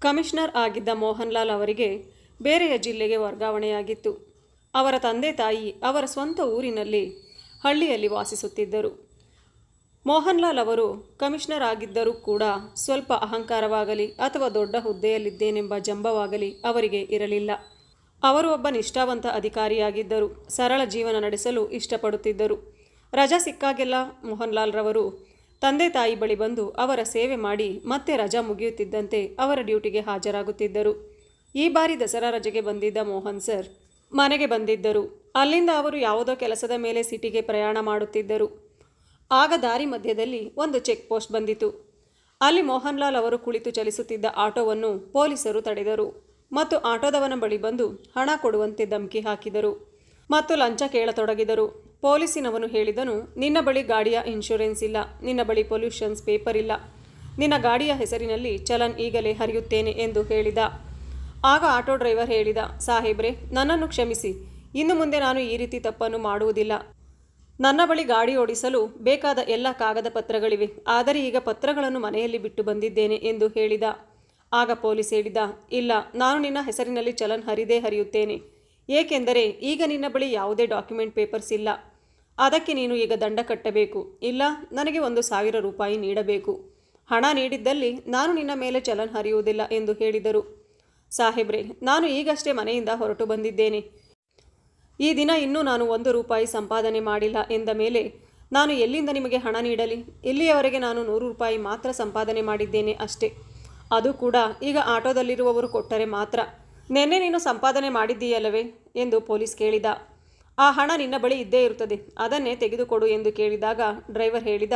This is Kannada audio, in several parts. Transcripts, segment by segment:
ಕಮಿಷನರ್ ಆಗಿದ್ದ ಮೋಹನ್ಲಾಲ್ ಅವರಿಗೆ ಬೇರೆಯ ಜಿಲ್ಲೆಗೆ ವರ್ಗಾವಣೆಯಾಗಿತ್ತು. ಅವರ ತಂದೆ ತಾಯಿ ಅವರ ಸ್ವಂತ ಊರಿನಲ್ಲಿ ಹಳ್ಳಿಯಲ್ಲಿ ವಾಸಿಸುತ್ತಿದ್ದರು. ಮೋಹನ್ಲಾಲ್ ಅವರು ಕಮಿಷನರ್ ಆಗಿದ್ದರೂ ಕೂಡ ಸ್ವಲ್ಪ ಅಹಂಕಾರವಾಗಲಿ ಅಥವಾ ದೊಡ್ಡ ಹುದ್ದೆಯಲ್ಲಿದ್ದೇನೆಂಬ ಜಂಬವಾಗಲಿ ಅವರಿಗೆ ಇರಲಿಲ್ಲ. ಅವರು ಒಬ್ಬ ನಿಷ್ಠಾವಂತ ಅಧಿಕಾರಿಯಾಗಿದ್ದರು. ಸರಳ ಜೀವನ ನಡೆಸಲು ಇಷ್ಟಪಡುತ್ತಿದ್ದರು. ರಜಾ ಸಿಕ್ಕಾಗೆಲ್ಲ ಮೋಹನ್ಲಾಲ್ ರವರು ತಂದೆ ತಾಯಿ ಬಳಿ ಬಂದು ಅವರ ಸೇವೆ ಮಾಡಿ ಮತ್ತೆ ರಜಾ ಮುಗಿಯುತ್ತಿದ್ದಂತೆ ಅವರ ಡ್ಯೂಟಿಗೆ ಹಾಜರಾಗುತ್ತಿದ್ದರು. ಈ ಬಾರಿ ದಸರಾ ರಜೆಗೆ ಬಂದಿದ್ದ ಮೋಹನ್ ಸರ್ ಮನೆಗೆ ಬಂದಿದ್ದರು. ಅಲ್ಲಿಂದ ಅವರು ಯಾವುದೋ ಕೆಲಸದ ಮೇಲೆ ಸಿಟಿಗೆ ಪ್ರಯಾಣ ಮಾಡುತ್ತಿದ್ದರು. ಆಗ ದಾರಿ ಮಧ್ಯದಲ್ಲಿ ಒಂದು ಚೆಕ್ ಪೋಸ್ಟ್ ಬಂದಿತು. ಅಲ್ಲಿ ಮೋಹನ್ಲಾಲ್ ಅವರು ಕುಳಿತು ಚಲಿಸುತ್ತಿದ್ದ ಆಟೋವನ್ನು ಪೊಲೀಸರು ತಡೆದರು ಮತ್ತು ಆಟೋದವನ ಬಳಿ ಬಂದು ಹಣ ಕೊಡುವಂತೆ ಧಮಕಿ ಹಾಕಿದರು ಮತ್ತು ಲಂಚ ಕೇಳತೊಡಗಿದರು. ಪೊಲೀಸಿನವನು ಹೇಳಿದನು, ನಿನ್ನ ಬಳಿ ಗಾಡಿಯ ಇನ್ಶೂರೆನ್ಸ್ ಇಲ್ಲ, ನಿನ್ನ ಬಳಿ ಪೊಲ್ಯೂಷನ್ಸ್ ಪೇಪರ್ ಇಲ್ಲ. ನಿನ್ನ ಗಾಡಿಯ ಹೆಸರಿನಲ್ಲಿ ಚಲನ್ ಈಗಲೇ ಹರಿಯುತ್ತೇನೆ ಎಂದು ಹೇಳಿದ. ಆಗ ಆಟೋ ಡ್ರೈವರ್ ಹೇಳಿದ, ಸಾಹೇಬ್ರೆ, ನನ್ನನ್ನು ಕ್ಷಮಿಸಿ. ಇನ್ನು ಮುಂದೆ ನಾನು ಈ ರೀತಿ ತಪ್ಪನ್ನು ಮಾಡುವುದಿಲ್ಲ. ನನ್ನ ಬಳಿ ಗಾಡಿ ಓಡಿಸಲು ಬೇಕಾದ ಎಲ್ಲ ಕಾಗದ ಪತ್ರಗಳಿವೆ. ಆದರೆ ಈಗ ಪತ್ರಗಳನ್ನು ಮನೆಯಲ್ಲಿ ಬಿಟ್ಟು ಬಂದಿದ್ದೇನೆ ಎಂದು ಹೇಳಿದ. ಆಗ ಪೊಲೀಸ್ ಹೇಳಿದ, ಇಲ್ಲ, ನಾನು ನಿನ್ನ ಹೆಸರಿನಲ್ಲಿ ಚಲನ್ ಹರಿದೇ ಹರಿಯುತ್ತೇನೆ. ಏಕೆಂದರೆ ಈಗ ನಿನ್ನ ಬಳಿ ಯಾವುದೇ ಡಾಕ್ಯುಮೆಂಟ್ ಪೇಪರ್ಸ್ ಇಲ್ಲ. ಅದಕ್ಕೆ ನೀನು ಈಗ ದಂಡ ಕಟ್ಟಬೇಕು. ಇಲ್ಲ, ನನಗೆ ಒಂದು ಸಾವಿರ ರೂಪಾಯಿ ನೀಡಬೇಕು. ಹಣ ನೀಡಿದ್ದಲ್ಲಿ ನಾನು ನಿನ್ನ ಮೇಲೆ ಚಲನ್ ಹರಿಯುವುದಿಲ್ಲ ಎಂದು ಹೇಳಿದರು. ಸಾಹೇಬ್ರೆ, ನಾನು ಈಗಷ್ಟೇ ಮನೆಯಿಂದ ಹೊರಟು ಬಂದಿದ್ದೇನೆ. ಈ ದಿನ ಇನ್ನೂ ನಾನು ಒಂದು ರೂಪಾಯಿ ಸಂಪಾದನೆ ಮಾಡಿಲ್ಲ ಎಂದ ಮೇಲೆ ನಾನು ಎಲ್ಲಿಂದ ನಿಮಗೆ ಹಣ ನೀಡಲಿ? ಇಲ್ಲಿಯವರೆಗೆ ನಾನು ನೂರು ರೂಪಾಯಿ ಮಾತ್ರ ಸಂಪಾದನೆ ಮಾಡಿದ್ದೇನೆ ಅಷ್ಟೇ. ಅದು ಕೂಡ ಈಗ ಆಟೋದಲ್ಲಿರುವವರು ಕೊಟ್ಟರೆ ಮಾತ್ರ. ನಿನ್ನೆ ನೀನು ಸಂಪಾದನೆ ಮಾಡಿದ್ದೀಯಲ್ಲವೇ? ಎಂದು ಪೊಲೀಸ್ ಕೇಳಿದ. ಆ ಹಣ ನಿನ್ನ ಬಳಿ ಇದ್ದೇ ಇರುತ್ತದೆ. ಅದನ್ನೇ ತೆಗೆದುಕೊಡು ಎಂದು ಕೇಳಿದಾಗ ಡ್ರೈವರ್ ಹೇಳಿದ,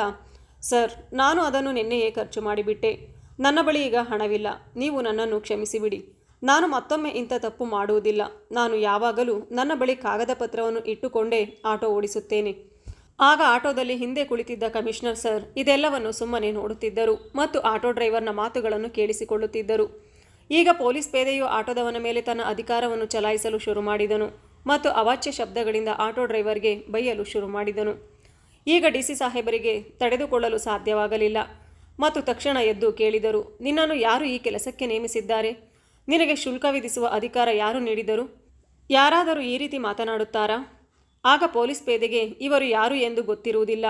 ಸರ್, ನಾನು ಅದನ್ನು ನಿನ್ನೆಯೇ ಖರ್ಚು ಮಾಡಿಬಿಟ್ಟೆ. ನನ್ನ ಬಳಿ ಈಗ ಹಣವಿಲ್ಲ. ನೀವು ನನ್ನನ್ನು ಕ್ಷಮಿಸಿಬಿಡಿ. ನಾನು ಮತ್ತೊಮ್ಮೆ ಇಂಥ ತಪ್ಪು ಮಾಡುವುದಿಲ್ಲ. ನಾನು ಯಾವಾಗಲೂ ನನ್ನ ಬಳಿ ಕಾಗದ ಪತ್ರವನ್ನು ಇಟ್ಟುಕೊಂಡೇ ಆಟೋ ಓಡಿಸುತ್ತೇನೆ. ಆಗ ಆಟೋದಲ್ಲಿ ಹಿಂದೆ ಕುಳಿತಿದ್ದ ಕಮಿಷನರ್, ಸರ್, ಇದೆಲ್ಲವನ್ನು ಸುಮ್ಮನೆ ನೋಡುತ್ತಿದ್ದರು ಮತ್ತು ಆಟೋ ಡ್ರೈವರ್ನ ಮಾತುಗಳನ್ನು ಕೇಳಿಸಿಕೊಳ್ಳುತ್ತಿದ್ದರು. ಈಗ ಪೊಲೀಸ್ ಪೇದೆಯು ಆಟೋದವನ ಮೇಲೆ ತನ್ನ ಅಧಿಕಾರವನ್ನು ಚಲಾಯಿಸಲು ಶುರು ಮಾಡಿದನು. ಮತ್ತು ಅವಾಚ್ಯ ಶಬ್ದಗಳಿಂದ ಆಟೋ ಡ್ರೈವರ್ಗೆ ಬೈಯಲು ಶುರು ಮಾಡಿದನು. ಈಗ ಡಿ ಸಿ ಸಾಹೇಬರಿಗೆ ತಡೆದುಕೊಳ್ಳಲು ಸಾಧ್ಯವಾಗಲಿಲ್ಲ. ಮತ್ತು ತಕ್ಷಣ ಎದ್ದು ಕೇಳಿದರು, ನಿನ್ನನ್ನು ಯಾರು ಈ ಕೆಲಸಕ್ಕೆ ನೇಮಿಸಿದ್ದಾರೆ? ನಿನಗೆ ಶುಲ್ಕ ವಿಧಿಸುವ ಅಧಿಕಾರ ಯಾರು ನೀಡಿದರು? ಯಾರಾದರೂ ಈ ರೀತಿ ಮಾತನಾಡುತ್ತಾರಾ? ಆಗ ಪೊಲೀಸ್ ಪೇದೆಗೆ, ಇವರು ಯಾರು ಎಂದು ಗೊತ್ತಿರುವುದಿಲ್ಲ.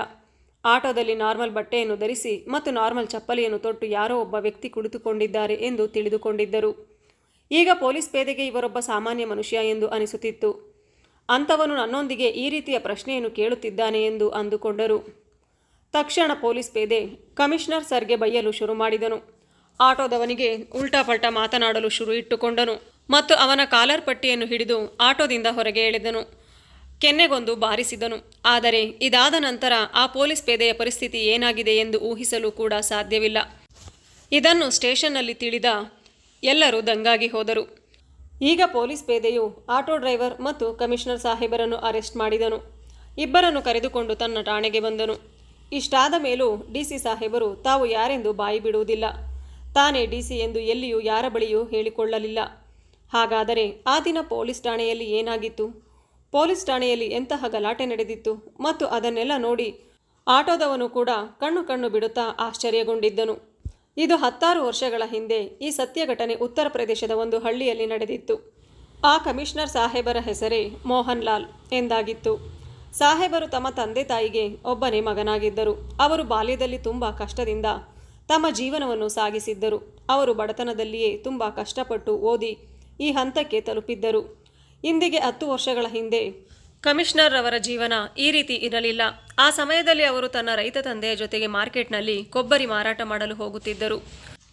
ಆಟೋದಲ್ಲಿ ನಾರ್ಮಲ್ ಬಟ್ಟೆಯನ್ನು ಧರಿಸಿ ಮತ್ತು ನಾರ್ಮಲ್ ಚಪ್ಪಲಿಯನ್ನು ತೊಟ್ಟು ಯಾರೋ ಒಬ್ಬ ವ್ಯಕ್ತಿ ಕುಳಿತುಕೊಂಡಿದ್ದಾರೆ ಎಂದು ತಿಳಿದುಕೊಂಡಿದ್ದರು. ಈಗ ಪೊಲೀಸ್ ಪೇದೆಗೆ ಇವರೊಬ್ಬ ಸಾಮಾನ್ಯ ಮನುಷ್ಯ ಎಂದು ಅನಿಸುತ್ತಿತ್ತು. ಅಂಥವನು ನನ್ನೊಂದಿಗೆ ಈ ರೀತಿಯ ಪ್ರಶ್ನೆಯನ್ನು ಕೇಳುತ್ತಿದ್ದಾನೆ ಎಂದು ಅಂದುಕೊಂಡರು. ತಕ್ಷಣ ಪೊಲೀಸ್ ಪೇದೆ ಕಮಿಷನರ್ ಸರ್ಗೆ ಬೈಯಲು ಶುರು ಮಾಡಿದನು. ಆಟೋದವನಿಗೆ ಉಲ್ಟಾಪಲ್ಟಾ ಮಾತನಾಡಲು ಶುರು ಇಟ್ಟುಕೊಂಡನು ಮತ್ತು ಅವನ ಕಾಲರ್ ಪಟ್ಟಿಯನ್ನು ಹಿಡಿದು ಆಟೋದಿಂದ ಹೊರಗೆ ಎಳೆದನು. ಕೆನ್ನೆಗೊಂದು ಬಾರಿಸಿದನು. ಆದರೆ ಇದಾದ ನಂತರ ಆ ಪೊಲೀಸ್ ಪೇದೆಯ ಪರಿಸ್ಥಿತಿ ಏನಾಗಿದೆ ಎಂದು ಊಹಿಸಲು ಕೂಡ ಸಾಧ್ಯವಿಲ್ಲ. ಇದನ್ನು ಸ್ಟೇಷನ್ನಲ್ಲಿ ತಿಳಿದ ಎಲ್ಲರೂ ದಂಗಾಗಿ ಹೋದರು. ಈಗ ಪೊಲೀಸ್ ಪೇದೆಯು ಆಟೋ ಡ್ರೈವರ್ ಮತ್ತು ಕಮಿಷನರ್ ಸಾಹೇಬರನ್ನು ಅರೆಸ್ಟ್ ಮಾಡಿದನು. ಇಬ್ಬರನ್ನು ಕರೆದುಕೊಂಡು ತನ್ನ ಠಾಣೆಗೆ ಬಂದನು. ಇಷ್ಟಾದ ಮೇಲೂ ಡಿ ಸಿ ಸಾಹೇಬರು ತಾವು ಯಾರೆಂದು ಬಾಯಿ ಬಿಡುವುದಿಲ್ಲ. ತಾನೇ ಡಿ ಸಿ ಎಂದು ಎಲ್ಲಿಯೂ ಯಾರ ಬಳಿಯೂ ಹೇಳಿಕೊಳ್ಳಲಿಲ್ಲ. ಹಾಗಾದರೆ ಆ ದಿನ ಪೊಲೀಸ್ ಠಾಣೆಯಲ್ಲಿ ಏನಾಗಿತ್ತು? ಪೊಲೀಸ್ ಠಾಣೆಯಲ್ಲಿ ಎಂತಹ ಗಲಾಟೆ ನಡೆದಿತ್ತು ಮತ್ತು ಅದನ್ನೆಲ್ಲ ನೋಡಿ ಆಟೋದವನು ಕೂಡ ಕಣ್ಣು ಕಣ್ಣು ಬಿಡುತ್ತಾ ಆಶ್ಚರ್ಯಗೊಂಡಿದ್ದನು. ಇದು ಹತ್ತಾರು ವರ್ಷಗಳ ಹಿಂದೆ ಈ ಸತ್ಯ ಘಟನೆ ಉತ್ತರ ಪ್ರದೇಶದ ಒಂದು ಹಳ್ಳಿಯಲ್ಲಿ ನಡೆದಿತ್ತು. ಆ ಕಮಿಷನರ್ ಸಾಹೇಬರ ಹೆಸರೇ ಮೋಹನ್ ಲಾಲ್ ಎಂದಾಗಿತ್ತು. ಸಾಹೇಬರು ತಮ್ಮ ತಂದೆ ತಾಯಿಗೆ ಒಬ್ಬನೇ ಮಗನಾಗಿದ್ದರು. ಅವರು ಬಾಲ್ಯದಲ್ಲಿ ತುಂಬ ಕಷ್ಟದಿಂದ ತಮ್ಮ ಜೀವನವನ್ನು ಸಾಗಿಸಿದ್ದರು. ಅವರು ಬಡತನದಲ್ಲಿಯೇ ತುಂಬ ಕಷ್ಟಪಟ್ಟು ಓದಿ ಈ ಹಂತಕ್ಕೆ ತಲುಪಿದ್ದರು. ಇಂದಿಗೆ ಹತ್ತು ವರ್ಷಗಳ ಹಿಂದೆ ಕಮಿಷನರ್ ಅವರ ಜೀವನ ಈ ರೀತಿ ಇರಲಿಲ್ಲ. ಆ ಸಮಯದಲ್ಲಿ ಅವರು ತನ್ನ ರೈತ ತಂದೆಯ ಜೊತೆಗೆ ಮಾರ್ಕೆಟ್ನಲ್ಲಿ ಕೊಬ್ಬರಿ ಮಾರಾಟ ಮಾಡಲು ಹೋಗುತ್ತಿದ್ದರು.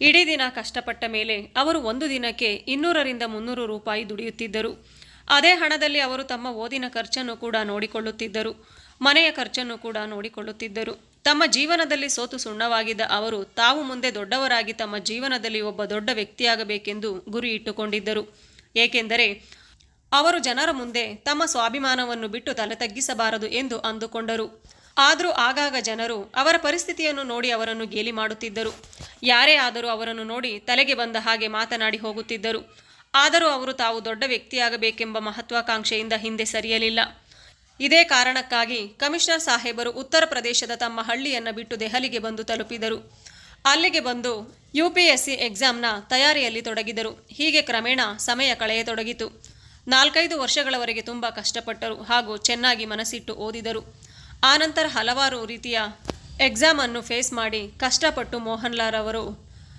ಇಡೀ ದಿನ ಕಷ್ಟಪಟ್ಟ ಮೇಲೆ ಅವರು ಒಂದು ದಿನಕ್ಕೆ ಇನ್ನೂರರಿಂದ ಮುನ್ನೂರು ರೂಪಾಯಿ ದುಡಿಯುತ್ತಿದ್ದರು. ಅದೇ ಹಣದಲ್ಲಿ ಅವರು ತಮ್ಮ ಓದಿನ ಖರ್ಚನ್ನು ಕೂಡ ನೋಡಿಕೊಳ್ಳುತ್ತಿದ್ದರು. ಮನೆಯ ಖರ್ಚನ್ನು ಕೂಡ ನೋಡಿಕೊಳ್ಳುತ್ತಿದ್ದರು. ತಮ್ಮ ಜೀವನದಲ್ಲಿ ಸೋತು ಸುಣ್ಣವಾಗಿದ್ದ ಅವರು ತಾವು ಮುಂದೆ ದೊಡ್ಡವರಾಗಿ ತಮ್ಮ ಜೀವನದಲ್ಲಿ ಒಬ್ಬ ದೊಡ್ಡ ವ್ಯಕ್ತಿಯಾಗಬೇಕೆಂದು ಗುರಿ ಇಟ್ಟುಕೊಂಡಿದ್ದರು. ಏಕೆಂದರೆ ಅವರು ಜನರ ಮುಂದೆ ತಮ್ಮ ಸ್ವಾಭಿಮಾನವನ್ನು ಬಿಟ್ಟು ತಲೆ ತಗ್ಗಿಸಬಾರದು ಎಂದು ಅಂದುಕೊಂಡರು. ಆದರೂ ಆಗಾಗ ಜನರು ಅವರ ಪರಿಸ್ಥಿತಿಯನ್ನು ನೋಡಿ ಅವರನ್ನು ಗೇಲಿ ಮಾಡುತ್ತಿದ್ದರು. ಯಾರೇ ಆದರೂ ಅವರನ್ನು ನೋಡಿ ತಲೆಗೆ ಬಂದ ಹಾಗೆ ಮಾತನಾಡಿ ಹೋಗುತ್ತಿದ್ದರು. ಆದರೂ ಅವರು ತಾವು ದೊಡ್ಡ ವ್ಯಕ್ತಿಯಾಗಬೇಕೆಂಬ ಮಹತ್ವಾಕಾಂಕ್ಷೆಯಿಂದ ಹಿಂದೆ ಸರಿಯಲಿಲ್ಲ. ಇದೇ ಕಾರಣಕ್ಕಾಗಿ ಕಮಿಷನರ್ ಸಾಹೇಬರು ಉತ್ತರ ಪ್ರದೇಶದ ತಮ್ಮ ಹಳ್ಳಿಯನ್ನು ಬಿಟ್ಟು ದೆಹಲಿಗೆ ಬಂದು ತಲುಪಿದರು. ಅಲ್ಲಿಗೆ ಬಂದು ಯು ಪಿ ಎಸ್ ಸಿ ಎಕ್ಸಾಮ್ನ ತಯಾರಿಯಲ್ಲಿ ತೊಡಗಿದರು. ಹೀಗೆ ಕ್ರಮೇಣ ಸಮಯ ಕಳೆಯತೊಡಗಿತು. ನಾಲ್ಕೈದು ವರ್ಷಗಳವರೆಗೆ ತುಂಬ ಕಷ್ಟಪಟ್ಟರು ಹಾಗೂ ಚೆನ್ನಾಗಿ ಮನಸ್ಸಿಟ್ಟು ಓದಿದರು. ಆನಂತರ ಹಲವಾರು ರೀತಿಯ ಎಕ್ಸಾಮನ್ನು ಫೇಸ್ ಮಾಡಿ ಕಷ್ಟಪಟ್ಟು ಮೋಹನ್ಲಾಲ್ ಅವರು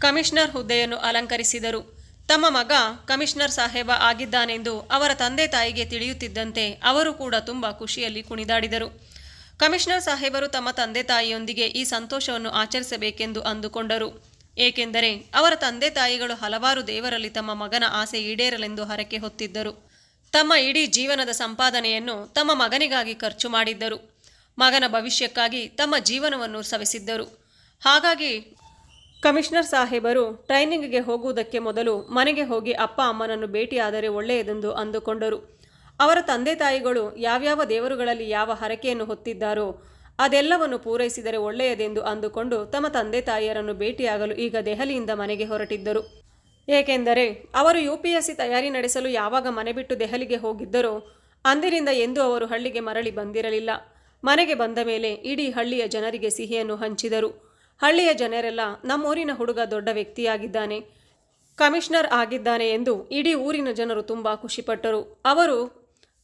ಕಮಿಷನರ್ ಹುದ್ದೆಯನ್ನು ಅಲಂಕರಿಸಿದರು. ತಮ್ಮ ಮಗ ಕಮಿಷನರ್ ಸಾಹೇಬ ಆಗಿದ್ದಾನೆಂದು ಅವರ ತಂದೆ ತಾಯಿಗೆ ತಿಳಿಯುತ್ತಿದ್ದಂತೆ ಅವರು ಕೂಡ ತುಂಬ ಖುಷಿಯಲ್ಲಿ ಕುಣಿದಾಡಿದರು. ಕಮಿಷನರ್ ಸಾಹೇಬರು ತಮ್ಮ ತಂದೆ ತಾಯಿಯೊಂದಿಗೆ ಈ ಸಂತೋಷವನ್ನು ಆಚರಿಸಬೇಕೆಂದು ಅಂದುಕೊಂಡರು. ಏಕೆಂದರೆ ಅವರ ತಂದೆ ತಾಯಿಗಳು ಹಲವಾರು ದೇವರಲ್ಲಿ ತಮ್ಮ ಮಗನ ಆಸೆ ಈಡೇರಲೆಂದು ಹರಕೆ ಹೊತ್ತಿದ್ದರು. ತಮ್ಮ ಇಡೀ ಜೀವನದ ಸಂಪಾದನೆಯನ್ನು ತಮ್ಮ ಮಗನಿಗಾಗಿ ಖರ್ಚು ಮಾಡಿದ್ದರು. ಮಗನ ಭವಿಷ್ಯಕ್ಕಾಗಿ ತಮ್ಮ ಜೀವನವನ್ನು ಸವೆಸಿದ್ದರು. ಹಾಗಾಗಿ ಕಮಿಷನರ್ ಸಾಹೇಬರು ಟ್ರೈನಿಂಗ್ಗೆ ಹೋಗುವುದಕ್ಕೆ ಮೊದಲು ಮನೆಗೆ ಹೋಗಿ ಅಪ್ಪ ಅಮ್ಮನನ್ನು ಭೇಟಿಯಾದರೆ ಒಳ್ಳೆಯದೆಂದು ಅಂದುಕೊಂಡರು. ಅವರ ತಂದೆ ತಾಯಿಗಳು ಯಾವ್ಯಾವ ದೇವರುಗಳಲ್ಲಿ ಯಾವ ಹರಕೆಯನ್ನು ಹೊತ್ತಿದ್ದಾರೋ ಅದೆಲ್ಲವನ್ನು ಪೂರೈಸಿದರೆ ಒಳ್ಳೆಯದೆಂದು ಅಂದುಕೊಂಡು ತಮ್ಮ ತಂದೆ ತಾಯಿಯರನ್ನು ಭೇಟಿಯಾಗಲು ಈಗ ದೆಹಲಿಯಿಂದ ಮನೆಗೆ ಹೊರಟಿದ್ದರು. ಏಕೆಂದರೆ ಅವರು ಯು ಪಿ ಎಸ್ ಸಿ ತಯಾರಿ ನಡೆಸಲು ಯಾವಾಗ ಮನೆ ಬಿಟ್ಟು ದೆಹಲಿಗೆ ಹೋಗಿದ್ದರೋ ಅಂದಿನಿಂದ ಎಂದೂ ಅವರು ಹಳ್ಳಿಗೆ ಮರಳಿ ಬಂದಿರಲಿಲ್ಲ. ಮನೆಗೆ ಬಂದ ಮೇಲೆ ಇಡೀ ಹಳ್ಳಿಯ ಜನರಿಗೆ ಸಿಹಿಯನ್ನು ಹಂಚಿದರು. ಹಳ್ಳಿಯ ಜನರೆಲ್ಲ ನಮ್ಮೂರಿನ ಹುಡುಗ ದೊಡ್ಡ ವ್ಯಕ್ತಿಯಾಗಿದ್ದಾನೆ. ಕಮಿಷನರ್ ಆಗಿದ್ದಾನೆ ಎಂದು ಇಡೀ ಊರಿನ ಜನರು ತುಂಬ ಖುಷಿಪಟ್ಟರು. ಅವರು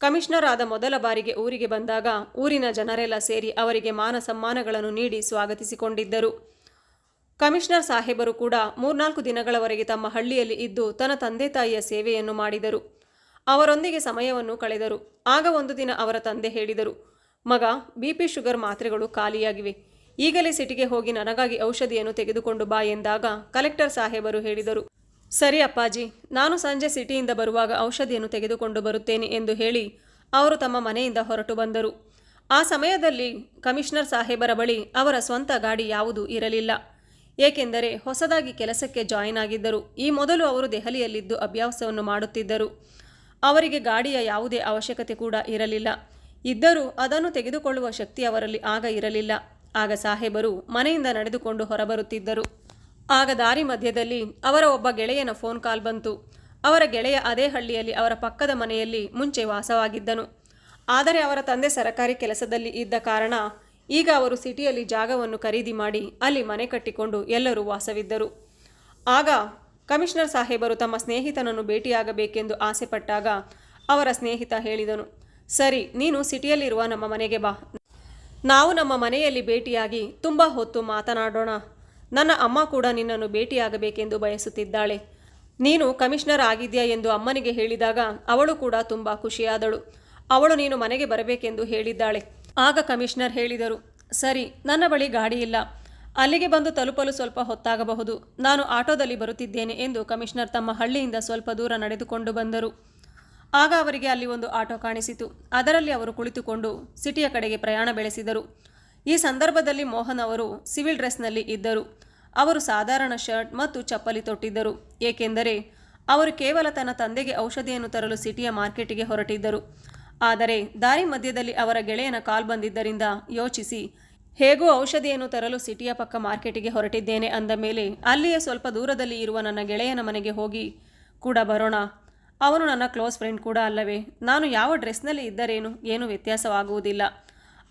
ಕಮಿಷನರ್ ಆದ ಮೊದಲ ಬಾರಿಗೆ ಊರಿಗೆ ಬಂದಾಗ ಊರಿನ ಜನರೆಲ್ಲ ಸೇರಿ ಅವರಿಗೆ ಮಾನ ಸಮ್ಮಾನಗಳನ್ನು ನೀಡಿ ಸ್ವಾಗತಿಸಿಕೊಂಡಿದ್ದರು. ಕಮಿಷನರ್ ಸಾಹೇಬರು ಕೂಡ ಮೂರ್ನಾಲ್ಕು ದಿನಗಳವರೆಗೆ ತಮ್ಮ ಹಳ್ಳಿಯಲ್ಲಿ ಇದ್ದು ತನ್ನ ತಂದೆ ತಾಯಿಯ ಸೇವೆಯನ್ನು ಮಾಡಿದರು. ಅವರೊಂದಿಗೆ ಸಮಯವನ್ನು ಕಳೆದರು. ಆಗ ಒಂದು ದಿನ ಅವರ ತಂದೆ ಹೇಳಿದರು, ಮಗ, ಬಿ ಪಿ ಶುಗರ್ ಮಾತ್ರೆಗಳು ಖಾಲಿಯಾಗಿವೆ. ಈಗಲೇ ಸಿಟಿಗೆ ಹೋಗಿ ನನಗಾಗಿ ಔಷಧಿಯನ್ನು ತೆಗೆದುಕೊಂಡು ಬಾ ಎಂದಾಗ ಕಲೆಕ್ಟರ್ ಸಾಹೇಬರು ಹೇಳಿದರು, ಸರಿ ಅಪ್ಪಾಜಿ, ನಾನು ಸಂಜೆ ಸಿಟಿಯಿಂದ ಬರುವಾಗ ಔಷಧಿಯನ್ನು ತೆಗೆದುಕೊಂಡು ಬರುತ್ತೇನೆ ಎಂದು ಹೇಳಿ ಅವರು ತಮ್ಮ ಮನೆಯಿಂದ ಹೊರಟು ಬಂದರು. ಆ ಸಮಯದಲ್ಲಿ ಕಮಿಷನರ್ ಸಾಹೇಬರ ಬಳಿ ಅವರ ಸ್ವಂತ ಗಾಡಿ ಯಾವುದೂ ಇರಲಿಲ್ಲ. ಏಕೆಂದರೆ ಹೊಸದಾಗಿ ಕೆಲಸಕ್ಕೆ ಜಾಯಿನ್ ಆಗಿದ್ದರು. ಈ ಮೊದಲು ಅವರು ದೆಹಲಿಯಲ್ಲಿದ್ದು ಅಭ್ಯಾಸವನ್ನು ಮಾಡುತ್ತಿದ್ದರು. ಅವರಿಗೆ ಗಾಡಿಯ ಯಾವುದೇ ಅವಶ್ಯಕತೆ ಕೂಡ ಇರಲಿಲ್ಲ. ಇದ್ದರೂ ಅದನ್ನು ತೆಗೆದುಕೊಳ್ಳುವ ಶಕ್ತಿ ಅವರಲ್ಲಿ ಆಗ ಇರಲಿಲ್ಲ. ಆಗ ಸಾಹೇಬರು ಮನೆಯಿಂದ ನಡೆದುಕೊಂಡು ಹೊರಬರುತ್ತಿದ್ದರು. ಆಗ ದಾರಿ ಮಧ್ಯದಲ್ಲಿ ಅವರ ಒಬ್ಬ ಗೆಳೆಯನ ಫೋನ್ ಕಾಲ್ ಬಂತು. ಅವರ ಗೆಳೆಯ ಅದೇ ಹಳ್ಳಿಯಲ್ಲಿ ಅವರ ಪಕ್ಕದ ಮನೆಯಲ್ಲಿ ಮುಂಚೆ ವಾಸವಾಗಿದ್ದನು. ಆದರೆ ಅವರ ತಂದೆ ಸರಕಾರಿ ಕೆಲಸದಲ್ಲಿ ಇದ್ದ ಕಾರಣ ಈಗ ಅವರು ಸಿಟಿಯಲ್ಲಿ ಜಾಗವನ್ನು ಖರೀದಿ ಮಾಡಿ ಅಲ್ಲಿ ಮನೆ ಕಟ್ಟಿಕೊಂಡು ಎಲ್ಲರೂ ವಾಸವಿದ್ದರು. ಆಗ ಕಮಿಷನರ್ ಸಾಹೇಬರು ತಮ್ಮ ಸ್ನೇಹಿತನನ್ನು ಭೇಟಿಯಾಗಬೇಕೆಂದು ಆಸೆಪಟ್ಟಾಗ ಅವರ ಸ್ನೇಹಿತ ಹೇಳಿದನು, ಸರಿ, ನೀನು ಸಿಟಿಯಲ್ಲಿರುವ ನಮ್ಮ ಮನೆಗೆ ಬಾ. ನಾವು ನಮ್ಮ ಮನೆಯಲ್ಲಿ ಭೇಟಿಯಾಗಿ ತುಂಬ ಹೊತ್ತು ಮಾತನಾಡೋಣ. ನನ್ನ ಅಮ್ಮ ಕೂಡ ನಿನ್ನನ್ನು ಭೇಟಿಯಾಗಬೇಕೆಂದು ಬಯಸುತ್ತಿದ್ದಾಳೆ. ನೀನು ಕಮಿಷನರ್ ಆಗಿದ್ಯಾ ಎಂದು ಅಮ್ಮನಿಗೆ ಹೇಳಿದಾಗ ಅವಳು ಕೂಡ ತುಂಬ ಖುಷಿಯಾದಳು. ಅವಳು ನೀನು ಮನೆಗೆ ಬರಬೇಕೆಂದು ಹೇಳಿದ್ದಾಳೆ. ಆಗ ಕಮಿಷನರ್ ಹೇಳಿದರು, ಸರಿ, ನನ್ನ ಬಳಿ ಗಾಡಿ ಇಲ್ಲ. ಅಲ್ಲಿಗೆ ಬಂದು ತಲುಪಲು ಸ್ವಲ್ಪ ಹೊತ್ತಾಗಬಹುದು. ನಾನು ಆಟೋದಲ್ಲಿ ಬರುತ್ತಿದ್ದೇನೆ ಎಂದು ಕಮಿಷನರ್ ತಮ್ಮ ಹಳ್ಳಿಯಿಂದ ಸ್ವಲ್ಪ ದೂರ ನಡೆದುಕೊಂಡು ಬಂದರು. ಆಗ ಅವರಿಗೆ ಅಲ್ಲಿ ಒಂದು ಆಟೋ ಕಾಣಿಸಿತು. ಅದರಲ್ಲಿ ಅವರು ಕುಳಿತುಕೊಂಡು ಸಿಟಿಯ ಕಡೆಗೆ ಪ್ರಯಾಣ ಬೆಳೆಸಿದರು. ಈ ಸಂದರ್ಭದಲ್ಲಿ ಮೋಹನ್ ಅವರು ಸಿವಿಲ್ ಡ್ರೆಸ್ನಲ್ಲಿ ಇದ್ದರು. ಅವರು ಸಾಧಾರಣ ಶರ್ಟ್ ಮತ್ತು ಚಪ್ಪಲಿ ತೊಟ್ಟಿದ್ದರು. ಏಕೆಂದರೆ ಅವರು ಕೇವಲ ತನ್ನ ತಂದೆಗೆ ಔಷಧಿಯನ್ನು ತರಲು ಸಿಟಿಯ ಮಾರ್ಕೆಟಿಗೆ ಹೊರಟಿದ್ದರು. ಆದರೆ ದಾರಿ ಮಧ್ಯದಲ್ಲಿ ಅವರ ಗೆಳೆಯನ ಕಾಲ್ ಬಂದಿದ್ದರಿಂದ ಯೋಚಿಸಿ, ಹೇಗೂ ಔಷಧಿಯನ್ನು ತರಲು ಸಿಟಿಯ ಪಕ್ಕ ಮಾರ್ಕೆಟಿಗೆ ಹೊರಟಿದ್ದೇನೆ ಅಂದ ಮೇಲೆ, ಅಲ್ಲಿಯೇ ಸ್ವಲ್ಪ ದೂರದಲ್ಲಿ ಇರುವ ನನ್ನ ಗೆಳೆಯನ ಮನೆಗೆ ಹೋಗಿ, ಕೂಡ ಬರೋಣ. ಅವನು ನನ್ನ ಕ್ಲೋಸ್ ಫ್ರೆಂಡ್ ಕೂಡ ಅಲ್ಲವೇ. ನಾನು ಯಾವ ಡ್ರೆಸ್ನಲ್ಲಿ ಇದ್ದರೇನು? ಏನೂ ವ್ಯತ್ಯಾಸವಾಗುವುದಿಲ್ಲ.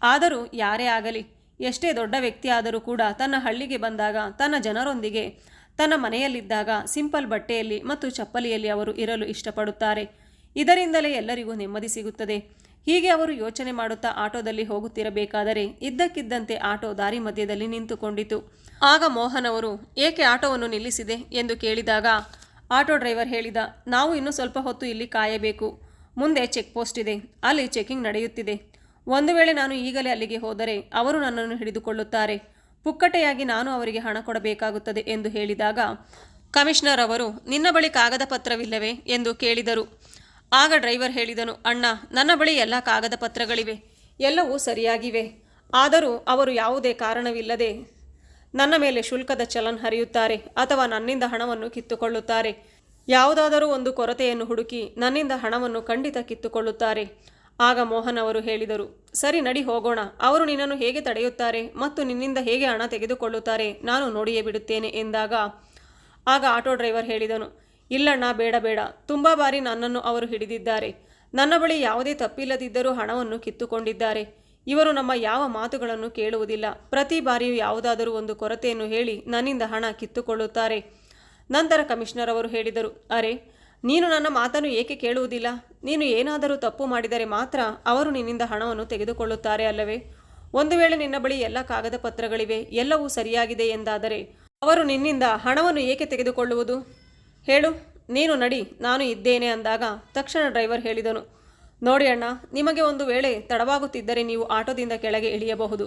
ಆದರೂ ಯಾರೇ ಆಗಲಿ, ಎಷ್ಟೇ ದೊಡ್ಡ ವ್ಯಕ್ತಿ ಆದರೂ ಕೂಡ ತನ್ನ ಹಳ್ಳಿಗೆ ಬಂದಾಗ, ತನ್ನ ಜನರೊಂದಿಗೆ, ತನ್ನ ಮನೆಯಲ್ಲಿದ್ದಾಗ, ಸಿಂಪಲ್ ಬಟ್ಟೆಯಲ್ಲಿ ಮತ್ತು ಚಪ್ಪಲಿಯಲ್ಲಿ ಅವರು ಇರಲು ಇಷ್ಟಪಡುತ್ತಾರೆ. ಇದರಿಂದಲೇ ಎಲ್ಲರಿಗೂ ನೆಮ್ಮದಿ ಸಿಗುತ್ತದೆ. ಹೀಗೆ ಅವರು ಯೋಚನೆ ಮಾಡುತ್ತಾ ಆಟೋದಲ್ಲಿ ಹೋಗುತ್ತಿರಬೇಕಾದರೆ ಇದ್ದಕ್ಕಿದ್ದಂತೆ ಆಟೋ ದಾರಿ ಮಧ್ಯದಲ್ಲಿ ನಿಂತುಕೊಂಡಿತು. ಆಗ ಮೋಹನ್ ಅವರು, ಏಕೆ ಆಟೋವನ್ನು ನಿಲ್ಲಿಸಿದೆ? ಎಂದು ಕೇಳಿದಾಗ, ಆಟೋ ಡ್ರೈವರ್ ಹೇಳಿದ, ನಾವು ಇನ್ನೂ ಸ್ವಲ್ಪ ಹೊತ್ತು ಇಲ್ಲಿ ಕಾಯಬೇಕು. ಮುಂದೆ ಚೆಕ್ ಪೋಸ್ಟ್ ಇದೆ. ಅಲ್ಲಿ ಚೆಕಿಂಗ್ ನಡೆಯುತ್ತಿದೆ. ಒಂದು ವೇಳೆ ನಾನು ಈಗಲೇ ಅಲ್ಲಿಗೆ ಹೋದರೆ ಅವರು ನನ್ನನ್ನು ಹಿಡಿದುಕೊಳ್ಳುತ್ತಾರೆ. ಪುಕ್ಕಟೆಯಾಗಿ ನಾನು ಅವರಿಗೆ ಹಣ ಕೊಡಬೇಕಾಗುತ್ತದೆ ಎಂದು ಹೇಳಿದಾಗ, ಕಮಿಷನರ್ ಅವರು, ನಿನ್ನ ಬಳಿ ಕಾಗದ ಪತ್ರವಿಲ್ಲವೇ? ಎಂದು ಕೇಳಿದರು. ಆಗ ಡ್ರೈವರ್ ಹೇಳಿದನು, ಅಣ್ಣ, ನನ್ನ ಬಳಿ ಎಲ್ಲ ಕಾಗದ ಪತ್ರಗಳಿವೆ. ಎಲ್ಲವೂ ಸರಿಯಾಗಿವೆ. ಆದರೂ ಅವರು ಯಾವುದೇ ಕಾರಣವಿಲ್ಲದೆ ನನ್ನ ಮೇಲೆ ಶುಲ್ಕದ ಚಲನ್ ಹರಿಯುತ್ತಾರೆ ಅಥವಾ ನನ್ನಿಂದ ಹಣವನ್ನು ಕಿತ್ತುಕೊಳ್ಳುತ್ತಾರೆ. ಯಾವುದಾದರೂ ಒಂದು ಕೊರತೆಯನ್ನು ಹುಡುಕಿ ನನ್ನಿಂದ ಹಣವನ್ನು ಖಂಡಿತ ಕಿತ್ತುಕೊಳ್ಳುತ್ತಾರೆ. ಆಗ ಮೋಹನ್ ಅವರು ಹೇಳಿದರು, ಸರಿ, ನಡಿ ಹೋಗೋಣ. ಅವರು ನಿನ್ನನ್ನು ಹೇಗೆ ತಡೆಯುತ್ತಾರೆ ಮತ್ತು ನಿನ್ನಿಂದ ಹೇಗೆ ಹಣ ತೆಗೆದುಕೊಳ್ಳುತ್ತಾರೆ ನಾನು ನೋಡಿಯೇ ಬಿಡುತ್ತೇನೆ ಎಂದಾಗ ಆಗ ಆಟೋ ಡ್ರೈವರ್ ಹೇಳಿದನು ಇಲ್ಲಣ್ಣ, ಬೇಡ ಬೇಡ. ತುಂಬ ಬಾರಿ ನನ್ನನ್ನು ಅವರು ಹಿಡಿದಿದ್ದಾರೆ. ನನ್ನ ಬಳಿ ಯಾವುದೇ ತಪ್ಪಿಲ್ಲದಿದ್ದರೂ ಹಣವನ್ನು ಕಿತ್ತುಕೊಂಡಿದ್ದಾರೆ. ಇವರು ನಮ್ಮ ಯಾವ ಮಾತುಗಳನ್ನು ಕೇಳುವುದಿಲ್ಲ. ಪ್ರತಿ ಬಾರಿಯೂ ಯಾವುದಾದರೂ ಒಂದು ಕೊರತೆಯನ್ನು ಹೇಳಿ ನನ್ನಿಂದ ಹಣ ಕಿತ್ತುಕೊಳ್ಳುತ್ತಾರೆ. ನಂತರ ಕಮಿಷನರ್ ಅವರು ಹೇಳಿದರು, ಅರೆ, ನೀನು ನನ್ನ ಮಾತನ್ನು ಏಕೆ ಕೇಳುವುದಿಲ್ಲ? ನೀನು ಏನಾದರೂ ತಪ್ಪು ಮಾಡಿದರೆ ಮಾತ್ರ ಅವರು ನಿನ್ನಿಂದ ಹಣವನ್ನು ತೆಗೆದುಕೊಳ್ಳುತ್ತಾರೆ ಅಲ್ಲವೇ? ಒಂದು ವೇಳೆ ನಿನ್ನ ಬಳಿ ಎಲ್ಲ ಕಾಗದ ಪತ್ರಗಳಿವೆ, ಎಲ್ಲವೂ ಸರಿಯಾಗಿದೆ ಎಂದಾದರೆ ಅವರು ನಿನ್ನಿಂದ ಹಣವನ್ನು ಏಕೆ ತೆಗೆದುಕೊಳ್ಳುವುದು? ಹೇಳು, ನೀನು ನಡಿ, ನಾನು ಇದ್ದೇನೆ ಅಂದಾಗ ತಕ್ಷಣ ಡ್ರೈವರ್ ಹೇಳಿದನು. ನೋಡಿ ಅಣ್ಣ, ನಿಮಗೆ ಒಂದು ವೇಳೆ ತಡವಾಗುತ್ತಿದ್ದರೆ ನೀವು ಆಟೋದಿಂದ ಕೆಳಗೆ ಇಳಿಯಬಹುದು.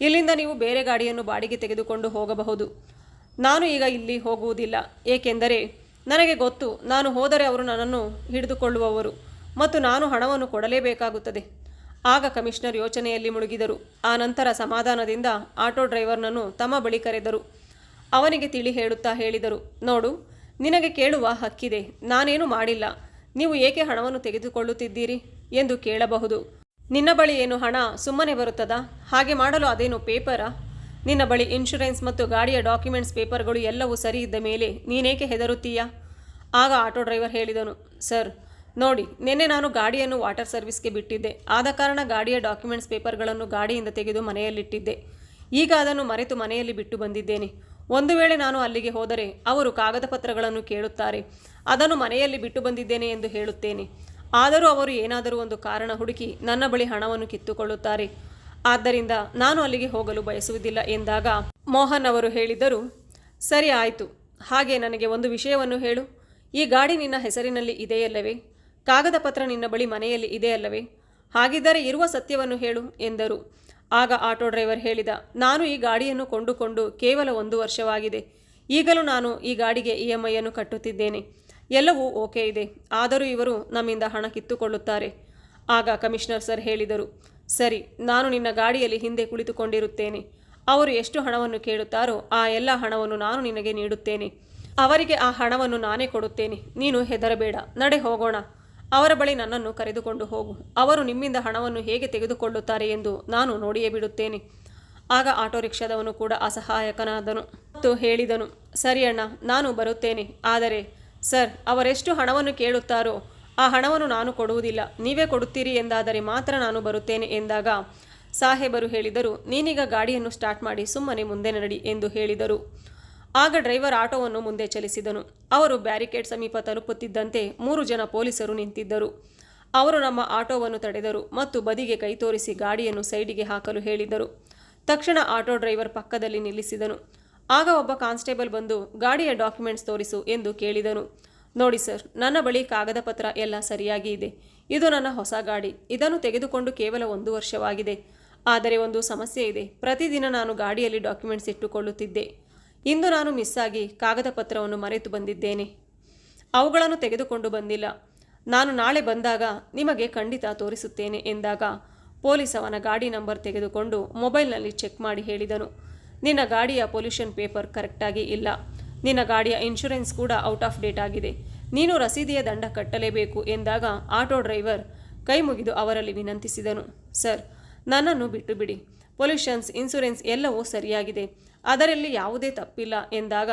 ಇಲ್ಲಿಂದ ನೀವು ಬೇರೆ ಗಾಡಿಯನ್ನು ಬಾಡಿಗೆ ತೆಗೆದುಕೊಂಡು ಹೋಗಬಹುದು. ನಾನು ಈಗ ಇಲ್ಲಿ ಹೋಗುವುದಿಲ್ಲ, ಏಕೆಂದರೆ ನನಗೆ ಗೊತ್ತು, ನಾನು ಹೋದರೆ ಅವರು ನನ್ನನ್ನು ಹಿಡಿದುಕೊಳ್ಳುವವರು ಮತ್ತು ನಾನು ಹಣವನ್ನು ಕೊಡಲೇಬೇಕಾಗುತ್ತದೆ. ಆಗ ಕಮಿಷನರ್ ಯೋಚನೆಯಲ್ಲಿ ಮುಳುಗಿದರು. ಆ ನಂತರ ಸಮಾಧಾನದಿಂದ ಆಟೋ ಡ್ರೈವರ್ನನ್ನು ತಮ್ಮ ಬಳಿ ಕರೆದರು. ಅವನಿಗೆ ತಿಳಿ ಹೇಳುತ್ತಾ ಹೇಳಿದರು, ನೋಡು ನಿನಗೆ ಕೇಳುವ ಹಕ್ಕಿದೆ. ನಾನೇನು ಮಾಡಿಲ್ಲ. ನೀವು ಏಕೆ ಹಣವನ್ನು ತೆಗೆದುಕೊಳ್ಳುತ್ತಿದ್ದೀರಿ? ಎಂದು ಕೇಳಬಹುದು. ನಿನ್ನ ಬಳಿ ಏನು ಹಣ ಸುಮ್ಮನೆ ಬರುತ್ತದಾ? ಹಾಗೆ ಮಾಡಲು ಅದೇನು ಪೇಪರಾ? ನಿನ್ನ ಬಳಿ ಇನ್ಶೂರೆನ್ಸ್ ಮತ್ತು ಗಾಡಿಯ ಡಾಕ್ಯುಮೆಂಟ್ಸ್ ಪೇಪರ್ಗಳು ಎಲ್ಲವೂ ಸರಿ ಇದ್ದ ಮೇಲೆ ನೀನೇಕೆ ಹೆದರುತ್ತೀಯಾ? ಆಗ ಆಟೋ ಡ್ರೈವರ್ ಹೇಳಿದನು, ಸರ್, ನೋಡಿ, ನಿನ್ನೆ ನಾನು ಗಾಡಿಯನ್ನು ವಾಟರ್ ಸರ್ವಿಸ್ಗೆ ಬಿಟ್ಟಿದ್ದೆ. ಆದ ಕಾರಣ ಗಾಡಿಯ ಡಾಕ್ಯುಮೆಂಟ್ಸ್ ಪೇಪರ್ಗಳನ್ನು ಗಾಡಿಯಿಂದ ತೆಗೆದು ಮನೆಯಲ್ಲಿಟ್ಟಿದ್ದೆ. ಈಗ ಅದನ್ನು ಮರೆತು ಮನೆಯಲ್ಲಿ ಬಿಟ್ಟು ಬಂದಿದ್ದೇನೆ. ಒಂದು ವೇಳೆ ನಾನು ಅಲ್ಲಿಗೆ ಹೋದರೆ ಅವರು ಕಾಗದ ಪತ್ರಗಳನ್ನು ಕೇಳುತ್ತಾರೆ. ಅದನ್ನು ಮನೆಯಲ್ಲಿ ಬಿಟ್ಟು ಬಂದಿದ್ದೇನೆ ಎಂದು ಹೇಳುತ್ತೇನೆ. ಆದರೂ ಅವರು ಏನಾದರೂ ಒಂದು ಕಾರಣ ಹುಡುಕಿ ನನ್ನ ಬಳಿ ಹಣವನ್ನು ಕಿತ್ತುಕೊಳ್ಳುತ್ತಾರೆ. ಆದ್ದರಿಂದ ನಾನು ಅಲ್ಲಿಗೆ ಹೋಗಲು ಬಯಸುವುದಿಲ್ಲ ಎಂದಾಗ ಮೋಹನ್ ಅವರು ಹೇಳಿದರು, ಸರಿ ಆಯಿತು. ಹಾಗೆ ನನಗೆ ಒಂದು ವಿಷಯವನ್ನು ಹೇಳು. ಈ ಗಾಡಿ ನಿನ್ನ ಹೆಸರಿನಲ್ಲಿ ಇದೆಯಲ್ಲವೇ? ಕಾಗದ ಪತ್ರ ನಿನ್ನ ಬಳಿ ಮನೆಯಲ್ಲಿ ಇದೆಯಲ್ಲವೇ? ಹಾಗಿದ್ದರೆ ಇರುವ ಸತ್ಯವನ್ನು ಹೇಳು ಎಂದರು. ಆಗ ಆಟೋ ಡ್ರೈವರ್ ಹೇಳಿದ, ನಾನು ಈ ಗಾಡಿಯನ್ನು ಕೊಂಡುಕೊಂಡು ಕೇವಲ ಒಂದು ವರ್ಷವಾಗಿದೆ. ಈಗಲೂ ನಾನು ಈ ಗಾಡಿಗೆ ಇ ಎಂ ಐಯನ್ನು ಕಟ್ಟುತ್ತಿದ್ದೇನೆ. ಎಲ್ಲವೂ ಓಕೆ ಇದೆ. ಆದರೂ ಇವರು ನಮ್ಮಿಂದ ಹಣ ಕಿತ್ತುಕೊಳ್ಳುತ್ತಾರೆ. ಆಗ ಕಮಿಷನರ್ ಸರ್ ಹೇಳಿದರು, ಸರಿ, ನಾನು ನಿನ್ನ ಗಾಡಿಯಲ್ಲಿ ಹಿಂದೆ ಕುಳಿತುಕೊಂಡಿರುತ್ತೇನೆ. ಅವರು ಎಷ್ಟು ಹಣವನ್ನು ಕೇಳುತ್ತಾರೋ ಆ ಎಲ್ಲ ಹಣವನ್ನು ನಾನು ನಿನಗೆ ನೀಡುತ್ತೇನೆ. ಅವರಿಗೆ ಆ ಹಣವನ್ನು ನಾನೇ ಕೊಡುತ್ತೇನೆ. ನೀನು ಹೆದರಬೇಡ. ನಡೆ ಹೋಗೋಣ. ಅವರ ಬಳಿ ನನ್ನನ್ನು ಕರೆದುಕೊಂಡು ಹೋಗು. ಅವರು ನಿಮ್ಮಿಂದ ಹಣವನ್ನು ಹೇಗೆ ತೆಗೆದುಕೊಳ್ಳುತ್ತಾರೆ ಎಂದು ನಾನು ನೋಡಿಯೇ ಬಿಡುತ್ತೇನೆ. ಆಗ ಆಟೋ ರಿಕ್ಷಾದವನು ಕೂಡ ಅಸಹಾಯಕನಾದನು ಮತ್ತು ಹೇಳಿದನು, ಸರಿ ಅಣ್ಣ, ನಾನು ಬರುತ್ತೇನೆ. ಆದರೆ, ಸರ್, ಅವರೆಷ್ಟು ಹಣವನ್ನು ಕೇಳುತ್ತಾರೋ, ಆ ಹಣವನ್ನು ನಾನು ಕೊಡುವುದಿಲ್ಲ. ನೀವೇ ಕೊಡುತ್ತೀರಿ ಎಂದಾದರೆ ಮಾತ್ರ ನಾನು ಬರುತ್ತೇನೆ ಎಂದಾಗ ಸಾಹೇಬರು ಹೇಳಿದರು, ನೀನೀಗ ಗಾಡಿಯನ್ನು ಸ್ಟಾರ್ಟ್ ಮಾಡಿ ಸುಮ್ಮನೆ ಮುಂದೆ ನಡಿ ಎಂದು ಹೇಳಿದರು. ಆಗ ಡ್ರೈವರ್ ಆಟೋವನ್ನು ಮುಂದೆ ಚಲಿಸಿದನು. ಅವರು ಬ್ಯಾರಿಕೇಡ್ ಸಮೀಪ ತಲುಪುತ್ತಿದ್ದಂತೆ ಮೂರು ಜನ ಪೊಲೀಸರು ನಿಂತಿದ್ದರು. ಅವರು ನಮ್ಮ ಆಟೋವನ್ನು ತಡೆದರು ಮತ್ತು ಬದಿಗೆ ಕೈ ತೋರಿಸಿ ಗಾಡಿಯನ್ನು ಸೈಡಿಗೆ ಹಾಕಲು ಹೇಳಿದರು. ತಕ್ಷಣ ಆಟೋ ಡ್ರೈವರ್ ಪಕ್ಕದಲ್ಲಿ ನಿಲ್ಲಿಸಿದನು. ಆಗ ಒಬ್ಬ ಕಾನ್ಸ್ಟೇಬಲ್ ಬಂದು, ಗಾಡಿಯ ಡಾಕ್ಯುಮೆಂಟ್ಸ್ ತೋರಿಸು ಎಂದು ಕೇಳಿದನು. ನೋಡಿ ಸರ್, ನನ್ನ ಬಳಿ ಕಾಗದ ಪತ್ರ ಎಲ್ಲ ಸರಿಯಾಗಿ ಇದೆ. ಇದು ನನ್ನ ಹೊಸ ಗಾಡಿ. ಇದನ್ನು ತೆಗೆದುಕೊಂಡು ಕೇವಲ ಒಂದು ವರ್ಷವಾಗಿದೆ. ಆದರೆ ಒಂದು ಸಮಸ್ಯೆ ಇದೆ. ಪ್ರತಿದಿನ ನಾನು ಗಾಡಿಯಲ್ಲಿ ಡಾಕ್ಯುಮೆಂಟ್ಸ್ ಇಟ್ಟುಕೊಳ್ಳುತ್ತಿದ್ದೆ. ಇಂದು ನಾನು ಮಿಸ್ ಆಗಿ ಕಾಗದ ಪತ್ರವನ್ನು ಮರೆತು ಬಂದಿದ್ದೇನೆ. ಅವುಗಳನ್ನು ತೆಗೆದುಕೊಂಡು ಬಂದಿಲ್ಲ. ನಾನು ನಾಳೆ ಬಂದಾಗ ನಿಮಗೆ ಖಂಡಿತ ತೋರಿಸುತ್ತೇನೆ ಎಂದಾಗ ಪೊಲೀಸ್ ಅವನ ಗಾಡಿ ನಂಬರ್ ತೆಗೆದುಕೊಂಡು ಮೊಬೈಲ್ನಲ್ಲಿ ಚೆಕ್ ಮಾಡಿ ಹೇಳಿದನು. ನಿನ್ನ ಗಾಡಿಯ ಪೊಲ್ಯೂಷನ್ ಪೇಪರ್ ಕರೆಕ್ಟಾಗಿ ಇಲ್ಲ. ನಿನ್ನ ಗಾಡಿಯ ಇನ್ಶೂರೆನ್ಸ್ ಕೂಡ ಔಟ್ ಆಫ್ ಡೇಟ್ ಆಗಿದೆ. ನೀನು ರಸೀದಿಯ ದಂಡ ಕಟ್ಟಲೇಬೇಕು ಎಂದಾಗ ಆಟೋ ಡ್ರೈವರ್ ಕೈ ಮುಗಿದು ಅವರಲ್ಲಿ ವಿನಂತಿಸಿದನು. ಸರ್, ನನ್ನನ್ನು ಬಿಟ್ಟು ಬಿಡಿ ಪೊಲ್ಯೂಷನ್ಸ್ ಇನ್ಶೂರೆನ್ಸ್ ಎಲ್ಲವೂ ಸರಿಯಾಗಿದೆ. ಅದರಲ್ಲಿ ಯಾವುದೇ ತಪ್ಪಿಲ್ಲ ಎಂದಾಗ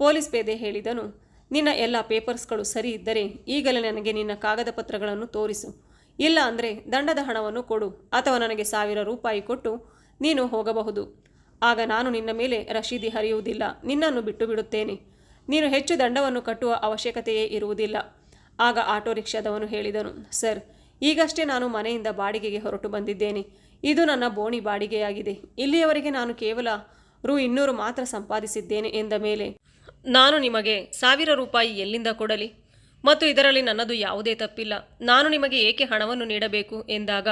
ಪೊಲೀಸ್ ಪೇದೆ ಹೇಳಿದನು, ನಿನ್ನ ಎಲ್ಲ ಪೇಪರ್ಸ್ಗಳು ಸರಿ ಇದ್ದರೆ ಈಗಲೇ ನನಗೆ ನಿನ್ನ ಕಾಗದ ಪತ್ರಗಳನ್ನು ತೋರಿಸು. ಇಲ್ಲ ಅಂದರೆ ದಂಡದ ಹಣವನ್ನು ಕೊಡು, ಅಥವಾ ನನಗೆ ಸಾವಿರ ರೂಪಾಯಿ ಕೊಟ್ಟು ನೀನು ಹೋಗಬಹುದು. ಆಗ ನಾನು ನಿನ್ನ ಮೇಲೆ ರಶೀದಿ ಹರಿಯುವುದಿಲ್ಲ, ನಿನ್ನನ್ನು ಬಿಟ್ಟು ಬಿಡುತ್ತೇನೆ ನೀನು ಹೆಚ್ಚು ದಂಡವನ್ನು ಕಟ್ಟುವ ಅವಶ್ಯಕತೆಯೇ ಇರುವುದಿಲ್ಲ. ಆಗ ಆಟೋ ರಿಕ್ಷಾದವನು ಹೇಳಿದನು, ಸರ್, ಈಗಷ್ಟೇ ನಾನು ಮನೆಯಿಂದ ಬಾಡಿಗೆಗೆ ಹೊರಟು ಬಂದಿದ್ದೇನೆ. ಇದು ನನ್ನ ಬೋಣಿ ಬಾಡಿಗೆಯಾಗಿದೆ. ಇಲ್ಲಿಯವರೆಗೆ ನಾನು ಕೇವಲ ರು ಇನ್ನೂರು ಮಾತ್ರ ಸಂಪಾದಿಸಿದ್ದೇನೆ ಎಂದ ಮೇಲೆ, ನಾನು ನಿಮಗೆ ಸಾವಿರ ರೂಪಾಯಿ ಎಲ್ಲಿಂದ ಕೊಡಲಿ? ಮತ್ತು ಇದರಲ್ಲಿ ನನ್ನದು ಯಾವುದೇ ತಪ್ಪಿಲ್ಲ. ನಾನು ನಿಮಗೆ ಏಕೆ ಹಣವನ್ನು ನೀಡಬೇಕು? ಎಂದಾಗ,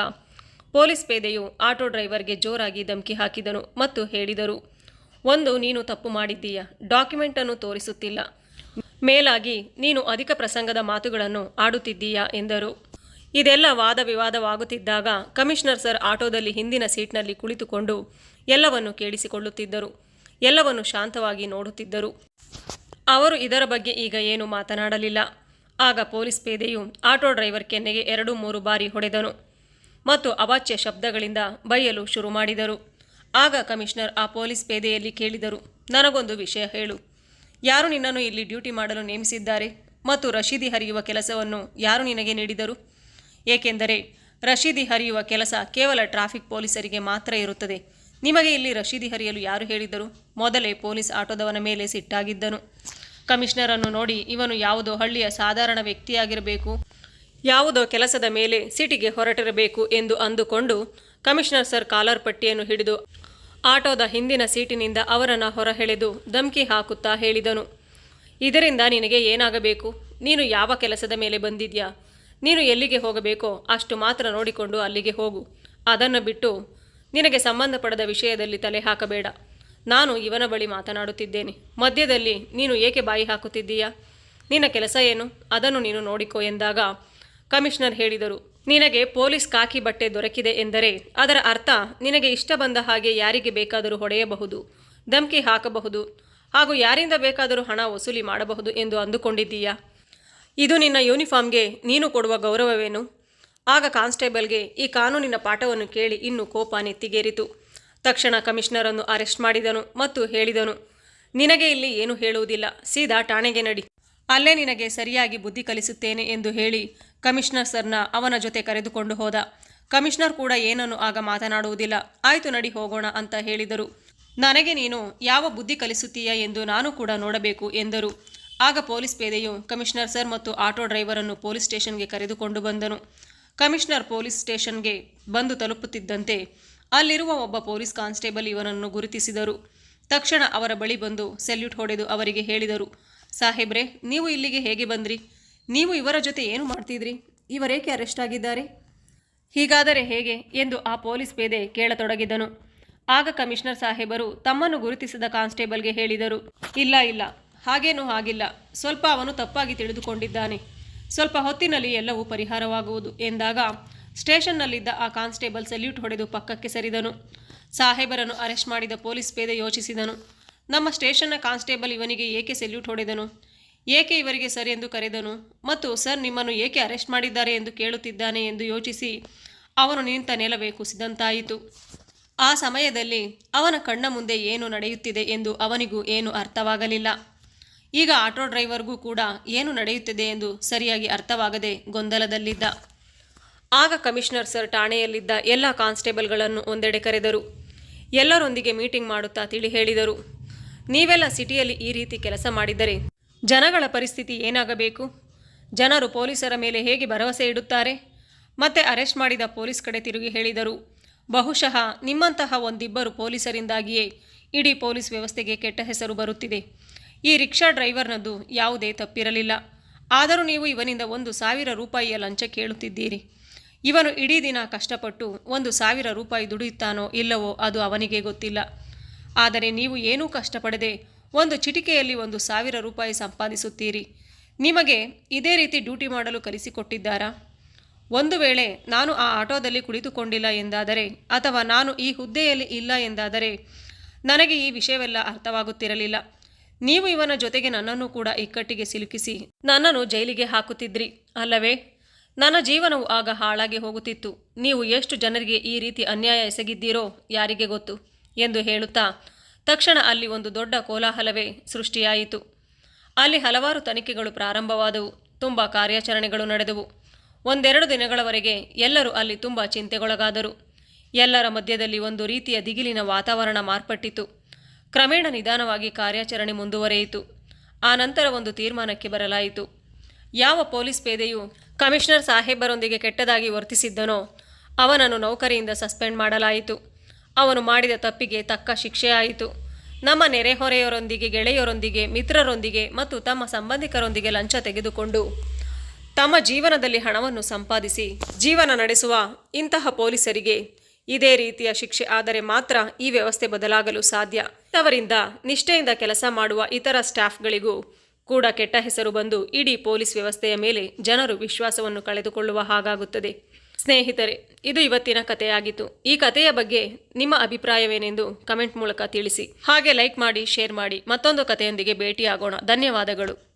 ಪೊಲೀಸ್ ಪೇದೆಯು ಆಟೋ ಡ್ರೈವರ್ಗೆ ಜೋರಾಗಿ ಧಮಕಿ ಹಾಕಿದನು ಮತ್ತು ಹೇಳಿದರು, ಒಂದು, ನೀನು ತಪ್ಪು ಮಾಡಿದ್ದೀಯ. ಡಾಕ್ಯುಮೆಂಟನ್ನು ತೋರಿಸುತ್ತಿಲ್ಲ. ಮೇಲಾಗಿ, ನೀನು ಅಧಿಕ ಪ್ರಸಂಗದ ಮಾತುಗಳನ್ನು ಆಡುತ್ತಿದ್ದೀಯಾ, ಎಂದರು. ಇದೆಲ್ಲ ವಾದ ವಿವಾದವಾಗುತ್ತಿದ್ದಾಗ ಕಮಿಷನರ್ ಸರ್ ಆಟೋದಲ್ಲಿ ಹಿಂದಿನ ಸೀಟ್ನಲ್ಲಿ ಕುಳಿತುಕೊಂಡು ಎಲ್ಲವನ್ನು ಕೇಳಿಸಿಕೊಳ್ಳುತ್ತಿದ್ದರು. ಎಲ್ಲವನ್ನು ಶಾಂತವಾಗಿ ನೋಡುತ್ತಿದ್ದರು. ಅವರು ಇದರ ಬಗ್ಗೆ ಈಗ ಏನು ಮಾತನಾಡಲಿಲ್ಲ. ಆಗ ಪೊಲೀಸ್ ಪೇದೆಯು ಆಟೋ ಡ್ರೈವರ್ ಕೆನ್ನೆಗೆ ಎರಡು ಮೂರು ಬಾರಿ ಹೊಡೆದನು ಮತ್ತು ಅವಾಚ್ಯ ಶಬ್ದಗಳಿಂದ ಬೈಯಲು ಶುರು ಮಾಡಿದರು. ಆಗ ಕಮಿಷನರ್ ಆ ಪೊಲೀಸ್ ಪೇದೆಯಲ್ಲಿ ಕೇಳಿದರು, ನನಗೊಂದು ವಿಷಯ ಹೇಳು. ಯಾರು ನಿನ್ನನ್ನು ಇಲ್ಲಿ ಡ್ಯೂಟಿ ಮಾಡಲು ನೇಮಿಸಿದ್ದಾರೆ ಮತ್ತು ರಶೀದಿ ಹರಿಯುವ ಕೆಲಸವನ್ನು ಯಾರು ನಿನಗೆ ನೀಡಿದರು? ಏಕೆಂದರೆ ರಶೀದಿ ಹರಿಯುವ ಕೆಲಸ ಕೇವಲ ಟ್ರಾಫಿಕ್ ಪೊಲೀಸರಿಗೆ ಮಾತ್ರ ಇರುತ್ತದೆ. ನಿಮಗೆ ಇಲ್ಲಿ ರಶೀದಿ ಹರಿಯಲು ಯಾರು ಹೇಳಿದರು ಮೊದಲೇ ಪೊಲೀಸ್ ಆಟೋದವನ ಮೇಲೆ ಸಿಟ್ಟಾಗಿದ್ದನು. ಕಮಿಷನರನ್ನು ನೋಡಿ, ಇವನು ಯಾವುದೋ ಹಳ್ಳಿಯ ಸಾಧಾರಣ ವ್ಯಕ್ತಿಯಾಗಿರಬೇಕು, ಯಾವುದೋ ಕೆಲಸದ ಮೇಲೆ ಸಿಟಿಗೆ ಹೊರಟಿರಬೇಕು ಎಂದು ಅಂದುಕೊಂಡು ಕಮಿಷನರ್ ಸರ್ ಕಾಲರ್ ಪಟ್ಟಿಯನ್ನು ಹಿಡಿದು ಆಟೋದ ಹಿಂದಿನ ಸೀಟಿನಿಂದ ಅವರನ್ನು ಹೊರಹೆಳೆದು ಧಮ್ಕಿ ಹಾಕುತ್ತಾ ಹೇಳಿದನು. ಇದರಿಂದ ನಿನಗೆ ಏನಾಗಬೇಕು? ನೀನು ಯಾವ ಕೆಲಸದ ಮೇಲೆ ಬಂದಿದ್ಯಾ? ನೀನು ಎಲ್ಲಿಗೆ ಹೋಗಬೇಕೋ ಅಷ್ಟು ಮಾತ್ರ ನೋಡಿಕೊಂಡು ಅಲ್ಲಿಗೆ ಹೋಗು. ಅದನ್ನು ಬಿಟ್ಟು ನಿನಗೆ ಸಂಬಂಧಪಡದ ವಿಷಯದಲ್ಲಿ ತಲೆ ಹಾಕಬೇಡ. ನಾನು ಇವನ ಬಳಿ ಮಾತನಾಡುತ್ತಿದ್ದೇನೆ. ಮಧ್ಯದಲ್ಲಿ ನೀನು ಏಕೆ ಬಾಯಿ ಹಾಕುತ್ತಿದ್ದೀಯಾ? ನಿನ್ನ ಕೆಲಸ ಏನು? ಅದನ್ನು ನೀನು ನೋಡಿಕೋ ಎಂದಾಗ ಕಮಿಷನರ್ ಹೇಳಿದರು, ನಿನಗೆ ಪೊಲೀಸ್ ಕಾಕಿ ಬಟ್ಟೆ ದೊರಕಿದೆ ಎಂದರೆ ಅದರ ಅರ್ಥ ನಿನಗೆ ಇಷ್ಟ ಬಂದ ಹಾಗೆ ಯಾರಿಗೆ ಬೇಕಾದರೂ ಹೊಡೆಯಬಹುದು, ಧಮ್ಕಿ ಹಾಕಬಹುದು ಹಾಗೂ ಯಾರಿಂದ ಬೇಕಾದರೂ ಹಣ ವಸೂಲಿ ಮಾಡಬಹುದು ಎಂದು ಅಂದುಕೊಂಡಿದ್ದೀಯಾ? ಇದು ನಿನ್ನ ಯೂನಿಫಾರ್ಮ್ಗೆ ನೀನು ಕೊಡುವ ಗೌರವವೇನು? ಆಗ ಕಾನ್ಸ್ಟೇಬಲ್ಗೆ ಈ ಕಾನೂನಿನ ಪಾಠವನ್ನು ಕೇಳಿ ಇನ್ನು ಕೋಪ ನೆತ್ತಿಗೇರಿತು. ತಕ್ಷಣ ಕಮಿಷನರನ್ನು ಅರೆಸ್ಟ್ ಮಾಡಿದನು ಮತ್ತು ಹೇಳಿದನು, ನಿನಗೆ ಇಲ್ಲಿ ಏನು ಹೇಳುವುದಿಲ್ಲ, ಸೀದಾ ಠಾಣೆಗೆ ನಡಿ. ಅಲ್ಲೇ ನಿನಗೆ ಸರಿಯಾಗಿ ಬುದ್ಧಿ ಕಲಿಸುತ್ತೇನೆ ಎಂದು ಹೇಳಿ ಕಮಿಷನರ್ ಸರ್ನ ಅವನ ಜೊತೆ ಕರೆದುಕೊಂಡು ಹೋದ. ಕಮಿಷನರ್ ಕೂಡ ಏನನ್ನು ಆಗ ಮಾತನಾಡುವುದಿಲ್ಲ. ಆಯ್ತು ನಡಿ ಹೋಗೋಣ ಅಂತ ಹೇಳಿದರು. ನನಗೆ ನೀನು ಯಾವ ಬುದ್ಧಿ ಕಲಿಸುತ್ತೀಯ ಎಂದು ನಾನು ಕೂಡ ನೋಡಬೇಕು ಎಂದರು. ಆಗ ಪೊಲೀಸ್ ಪೇದೆಯು ಕಮಿಷನರ್ ಸರ್ ಮತ್ತು ಆಟೋ ಡ್ರೈವರನ್ನು ಪೊಲೀಸ್ ಸ್ಟೇಷನ್ಗೆ ಕರೆದುಕೊಂಡು ಬಂದನು. ಕಮಿಷನರ್ ಪೊಲೀಸ್ ಸ್ಟೇಷನ್ಗೆ ಬಂದು ತಲುಪುತ್ತಿದ್ದಂತೆ ಅಲ್ಲಿರುವ ಒಬ್ಬ ಪೊಲೀಸ್ ಕಾನ್ಸ್ಟೇಬಲ್ ಇವನನ್ನು ಗುರುತಿಸಿದರು. ತಕ್ಷಣ ಅವರ ಬಳಿ ಬಂದು ಸೆಲ್ಯೂಟ್ ಹೊಡೆದು ಅವರಿಗೆ ಹೇಳಿದರು, ಸಾಹೇಬ್ರೆ, ನೀವು ಇಲ್ಲಿಗೆ ಹೇಗೆ ಬಂದ್ರಿ? ನೀವು ಇವರ ಜೊತೆ ಏನು ಮಾಡ್ತಿದ್ರಿ? ಇವರೇಕೆ ಅರೆಸ್ಟ್ ಆಗಿದ್ದಾರೆ? ಹೀಗಾದರೆ ಹೇಗೆ? ಎಂದು ಆ ಪೊಲೀಸ್ ಪೇದೆ ಕೇಳತೊಡಗಿದನು. ಆಗ ಕಮಿಷನರ್ ಸಾಹೇಬರು ತಮ್ಮನ್ನು ಗುರುತಿಸಿದ ಕಾನ್ಸ್ಟೇಬಲ್ಗೆ ಹೇಳಿದರು, ಇಲ್ಲ ಇಲ್ಲ ಹಾಗೇನೂ ಆಗಿಲ್ಲ. ಸ್ವಲ್ಪ ಅವನು ತಪ್ಪಾಗಿ ತಿಳಿದುಕೊಂಡಿದ್ದಾನೆ. ಸ್ವಲ್ಪ ಹೊತ್ತಿನಲ್ಲಿ ಎಲ್ಲವೂ ಪರಿಹಾರವಾಗುವುದು ಎಂದಾಗ ಸ್ಟೇಷನ್ನಲ್ಲಿದ್ದ ಆ ಕಾನ್ಸ್ಟೇಬಲ್ ಸಲ್ಯೂಟ್ ಹೊಡೆದು ಪಕ್ಕಕ್ಕೆ ಸರಿದನು. ಸಾಹೇಬರನ್ನು ಅರೆಸ್ಟ್ ಮಾಡಿದ ಪೊಲೀಸ್ ಪೇದೆ ಯೋಚಿಸಿದನು. ನಮ್ಮ ಸ್ಟೇಷನ್ನ ಕಾನ್ಸ್ಟೇಬಲ್ ಇವನಿಗೆ ಏಕೆ ಸೆಲ್ಯೂಟ್ ಹೊಡೆದನು? ಏಕೆ ಇವರಿಗೆ ಸರ್ ಎಂದು ಕರೆದನು? ಮತ್ತು ಸರ್ ನಿಮ್ಮನ್ನು ಏಕೆ ಅರೆಸ್ಟ್ ಮಾಡಿದ್ದಾರೆ ಎಂದು ಕೇಳುತ್ತಿದ್ದಾನೆ ಎಂದು ಯೋಚಿಸಿ ಅವನು ನಿಂತ ನೆಲವೇ ಕುಸಿದಂತಾಯಿತು ಆ ಸಮಯದಲ್ಲಿ ಅವನ ಕಣ್ಣ ಮುಂದೆ ಏನು ನಡೆಯುತ್ತಿದೆ ಎಂದು ಅವನಿಗೂ ಏನು ಅರ್ಥವಾಗಲಿಲ್ಲ. ಈಗ ಆಟೋ ಡ್ರೈವರ್ಗೂ ಕೂಡ ಏನು ನಡೆಯುತ್ತಿದೆ ಎಂದು ಸರಿಯಾಗಿ ಅರ್ಥವಾಗದೆ ಗೊಂದಲದಲ್ಲಿದ್ದ. ಆಗ ಕಮಿಷನರ್ ಸರ್ ಠಾಣೆಯಲ್ಲಿದ್ದ ಎಲ್ಲ ಕಾನ್ಸ್ಟೇಬಲ್ಗಳನ್ನು ಒಂದೆಡೆ ಕರೆದರು. ಎಲ್ಲರೊಂದಿಗೆ ಮೀಟಿಂಗ್ ಮಾಡುತ್ತಾ ತಿಳಿ ಹೇಳಿದರು. ನೀವೆಲ್ಲ ಸಿಟಿಯಲ್ಲಿ ಈ ರೀತಿ ಕೆಲಸ ಮಾಡಿದರೆ ಜನಗಳ ಪರಿಸ್ಥಿತಿ ಏನಾಗಬೇಕು? ಜನರು ಪೊಲೀಸರ ಮೇಲೆ ಹೇಗೆ ಭರವಸೆ ಇಡುತ್ತಾರೆ? ಮತ್ತೆ ಅರೆಸ್ಟ್ ಮಾಡಿದ ಪೊಲೀಸ್ ಕಡೆ ತಿರುಗಿ ಹೇಳಿದರು. ಬಹುಶಃ ನಿಮ್ಮಂತಹ ಒಂದಿಬ್ಬರು ಪೊಲೀಸರಿಂದಾಗಿಯೇ ಇಡೀ ಪೊಲೀಸ್ ವ್ಯವಸ್ಥೆಗೆ ಕೆಟ್ಟ ಹೆಸರು ಬರುತ್ತಿದೆ. ಈ ರಿಕ್ಷಾ ಡ್ರೈವರ್ನದ್ದು ಯಾವುದೇ ತಪ್ಪಿರಲಿಲ್ಲ. ಆದರೂ ನೀವು ಇವನಿಂದ ಒಂದು ಸಾವಿರ ರೂಪಾಯಿಯ ಲಂಚ ಕೇಳುತ್ತಿದ್ದೀರಿ. ಇವನು ಇಡೀ ದಿನ ಕಷ್ಟಪಟ್ಟು ಒಂದು ಸಾವಿರ ರೂಪಾಯಿ ದುಡಿಯುತ್ತಾನೋ ಇಲ್ಲವೋ ಅದು ಅವನಿಗೆ ಗೊತ್ತಿಲ್ಲ. ಆದರೆ ನೀವು ಏನೂ ಕಷ್ಟಪಡದೆ ಒಂದು ಚಿಟಿಕೆಯಲ್ಲಿ ಒಂದು ಸಾವಿರ ರೂಪಾಯಿ ಸಂಪಾದಿಸುತ್ತೀರಿ. ನಿಮಗೆ ಇದೇ ರೀತಿ ಡ್ಯೂಟಿ ಮಾಡಲು ಕಲಿಸಿಕೊಟ್ಟಿದ್ದಾರಾ? ಒಂದು ವೇಳೆ ನಾನು ಆ ಆಟೋದಲ್ಲಿ ಕುಳಿತುಕೊಂಡಿಲ್ಲ ಎಂದಾದರೆ ಅಥವಾ ನಾನು ಈ ಹುದ್ದೆಯಲ್ಲಿ ಇಲ್ಲ ಎಂದಾದರೆ ನನಗೆ ಈ ವಿಷಯವೆಲ್ಲ ಅರ್ಥವಾಗುತ್ತಿರಲಿಲ್ಲ. ನೀವು ಇವನ ಜೊತೆಗೆ ನನ್ನನ್ನು ಕೂಡ ಇಕ್ಕಟ್ಟಿಗೆ ಸಿಲುಕಿಸಿ ನನ್ನನ್ನು ಜೈಲಿಗೆ ಹಾಕುತ್ತಿದ್ರಿ, ಅಲ್ಲವೇ? ನನ್ನ ಜೀವನವು ಆಗ ಹಾಳಾಗಿ ಹೋಗುತ್ತಿತ್ತು. ನೀವು ಎಷ್ಟು ಜನರಿಗೆ ಈ ರೀತಿ ಅನ್ಯಾಯ ಎಸಗಿದ್ದೀರೋ ಯಾರಿಗೆ ಗೊತ್ತು? ಎಂದು ಹೇಳುತ್ತಾ ತಕ್ಷಣ ಅಲ್ಲಿ ಒಂದು ದೊಡ್ಡ ಕೋಲಾಹಲವೇ ಸೃಷ್ಟಿಯಾಯಿತು. ಅಲ್ಲಿ ಹಲವಾರು ತನಿಖೆಗಳು ಪ್ರಾರಂಭವಾದವು, ತುಂಬ ಕಾರ್ಯಾಚರಣೆಗಳು ನಡೆದವು. ಒಂದೆರಡು ದಿನಗಳವರೆಗೆ ಎಲ್ಲರೂ ಅಲ್ಲಿ ತುಂಬ ಚಿಂತೆಗೊಳಗಾದರು. ಎಲ್ಲರ ಮಧ್ಯದಲ್ಲಿ ಒಂದು ರೀತಿಯ ದಿಗಿಲಿನ ವಾತಾವರಣ ಮಾರ್ಪಟ್ಟಿತು. ಕ್ರಮೇಣ ನಿಧಾನವಾಗಿ ಕಾರ್ಯಾಚರಣೆ ಮುಂದುವರೆಯಿತು. ಆ ನಂತರ ಒಂದು ತೀರ್ಮಾನಕ್ಕೆ ಬರಲಾಯಿತು. ಯಾವ ಪೊಲೀಸ್ ಪೇದೆಯು ಕಮಿಷನರ್ ಸಾಹೇಬರೊಂದಿಗೆ ಕೆಟ್ಟದಾಗಿ ವರ್ತಿಸಿದ್ದನೋ ಅವನನ್ನು ನೌಕರಿಯಿಂದ ಸಸ್ಪೆಂಡ್ ಮಾಡಲಾಯಿತು. ಅವನು ಮಾಡಿದ ತಪ್ಪಿಗೆ ತಕ್ಕ ಶಿಕ್ಷೆಯಾಯಿತು ನಮ್ಮ ನೆರೆಹೊರೆಯವರೊಂದಿಗೆ ಗೆಳೆಯರೊಂದಿಗೆ, ಮಿತ್ರರೊಂದಿಗೆ ಮತ್ತು ತಮ್ಮ ಸಂಬಂಧಿಕರೊಂದಿಗೆ ಲಂಚ ತೆಗೆದುಕೊಂಡು ತಮ್ಮ ಜೀವನದಲ್ಲಿ ಹಣವನ್ನು ಸಂಪಾದಿಸಿ ಜೀವನ ನಡೆಸುವ ಇಂತಹ ಪೊಲೀಸರಿಗೆ ಇದೇ ರೀತಿಯ ಶಿಕ್ಷೆ ಆದರೆ ಮಾತ್ರ ಈ ವ್ಯವಸ್ಥೆ ಬದಲಾಗಲು ಸಾಧ್ಯ. ಅವರಿಂದ ನಿಷ್ಠೆಯಿಂದ ಕೆಲಸ ಮಾಡುವ ಇತರ ಸ್ಟಾಫ್ಗಳಿಗೂ ಕೂಡ ಕೆಟ್ಟ ಹೆಸರು ಬಂದು ಇಡೀ ಪೊಲೀಸ್ ವ್ಯವಸ್ಥೆಯ ಮೇಲೆ ಜನರು ವಿಶ್ವಾಸವನ್ನು ಕಳೆದುಕೊಳ್ಳುವ ಹಾಗಾಗುತ್ತದೆ. ಸ್ನೇಹಿತರೆ, ಇದು ಇವತ್ತಿನ ಕಥೆಯಾಗಿತ್ತು. ಈ ಕಥೆಯ ಬಗ್ಗೆ ನಿಮ್ಮ ಅಭಿಪ್ರಾಯವೇನೆಂದು ಕಮೆಂಟ್ ಮೂಲಕ ತಿಳಿಸಿ. ಹಾಗೆ ಲೈಕ್ ಮಾಡಿ, ಶೇರ್ ಮಾಡಿ. ಮತ್ತೊಂದು ಕಥೆಯೊಂದಿಗೆ ಭೇಟಿಯಾಗೋಣ. ಧನ್ಯವಾದಗಳು.